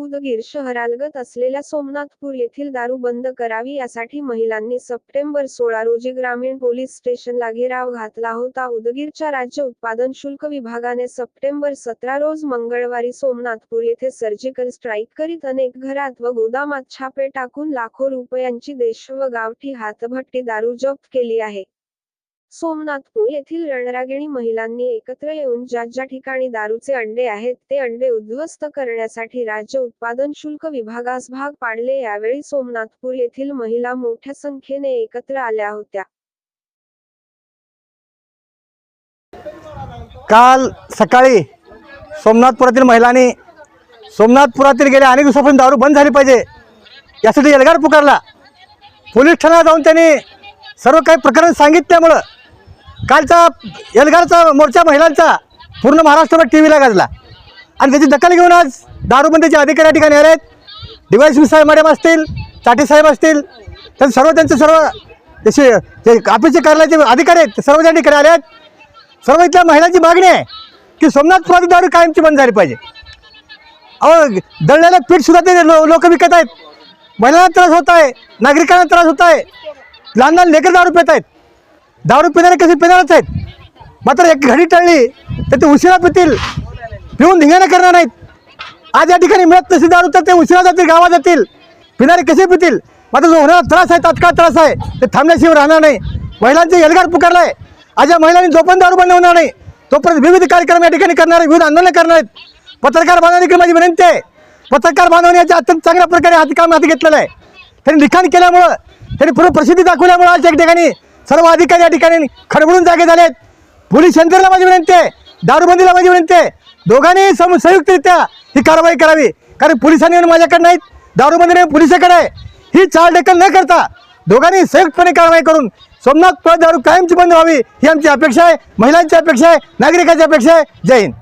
उदगीर शहरालगत असलेल्या सोमनाथपूर येथील दारू बंद करावी यासाठी महिलांनी सप्टेंबर सोळा रोजी ग्रामीण पोलीस स्टेशनला घेराव घातला होता. उदगीरच्या राज्य उत्पादन शुल्क विभागाने सप्टेंबर सतरा रोज मंगळवारी सोमनाथपूर येथे सर्जिकल स्ट्राईक करीत अनेक घरात व गोदामात छापे टाकून लाखो रुपयांची देश व गावठी हातभट्टी दारू जप्त केली आहे. सोमनाथपूर येथील रणरागिणी महिलांनी एकत्र येऊन ज्या ज्या ठिकाणी दारूचे अंडे आहेत ते अंडे उद्ध्वस्त करण्यासाठी राज्य उत्पादन शुल्क विभागास भाग पाडले. यावेळी सोमनाथपूर येथील महिला मोठ्या संख्येने एकत्र आल्या होत्या. काल सकाळी सोमनाथपुरातील महिलांनी सोमनाथपुरातील गेल्या अनेक दिवसापासून दारू बंद झाली पाहिजे यासाठी एल्गार पुकारला. पोलीस ठाण्यात जाऊन त्यांनी सर्व काही प्रकरण सांगितल्यामुळं कालचा एल्गारचा मोर्चा महिलांचा पूर्ण महाराष्ट्रभर टी व्हीला गाजला. आणि त्याची दखल घेऊन आज दारूबंदीचे अधिकारी या ठिकाणी आले आहेत डिवायस साहेब मॅडम असतील चाटे साहेब असतील तर सर्व त्यांचे सर्व जसे जे ऑफिसचे कार्यालयाचे अधिकारी आहेत ते सर्व त्या ठिकाणी आले आहेत सर्व इथल्या महिलांची मागणी आहे की सोमनाथ दारू कायमची बंद झाली पाहिजे. अहो दळलेलं पीठसुद्धा ते लो लोक विकत आहेत. महिलांना त्रास होत आहे नागरिकांना त्रास होत आहे. लहान लहान लेकर दारू पेत आहेत. दारू पिणारे कसे पिणारच आहेत. मात्र एक घडी टळली तर ते उशिरा पितील. पिऊन धिंगाणा करणार नाहीत. आज या ठिकाणी मिळत नसेल दारू तर ते उशिरा जातील गावात जातील पिणारे कसे पितील? मात्र जो होणारा त्रास आहे तात्काळ त्रास आहे ते थांबल्याशिवाय राहणार नाही. महिलांचे एल्गार पुकारला आहे आज या महिलांनी जोपर्यंत दारू बंद होणार नाही तोपर्यंत विविध कार्यक्रम या ठिकाणी करणार आहे विविध आंदोलन करणार आहेत. पत्रकार बांधवांनी माझी विनंती आहे पत्रकार बांधवांनी याच्या अत्यंत चांगल्या प्रकारे हात काम हाती घेतलेलं आहे. त्यांनी लिखाण केल्यामुळं त्यांनी पूर्ण प्रसिद्धी दाखवल्यामुळं आज एक ठिकाणी सर्व अधिकारी या ठिकाणी खडबडून जागे झाले आहेत पोलीस यंत्रणेला माझी विनंती आहे. दारूबंदीला माझी विनंती आहे. दोघांनी सम संयुक्तरित्या ही कारवाई करावी. कारण पोलिसांनी येऊन माझ्याकडे नाहीत. दारूबंदी पोलिसाकडे आहे. ही चालढकल न करता दोघांनी संयुक्तपणे कारवाई करून सोमनाथ पळ दारू कायमची बंद व्हावी ही आमची अपेक्षा आहे. महिलांची अपेक्षा आहे. नागरिकांची अपेक्षा आहे. जय हिंद.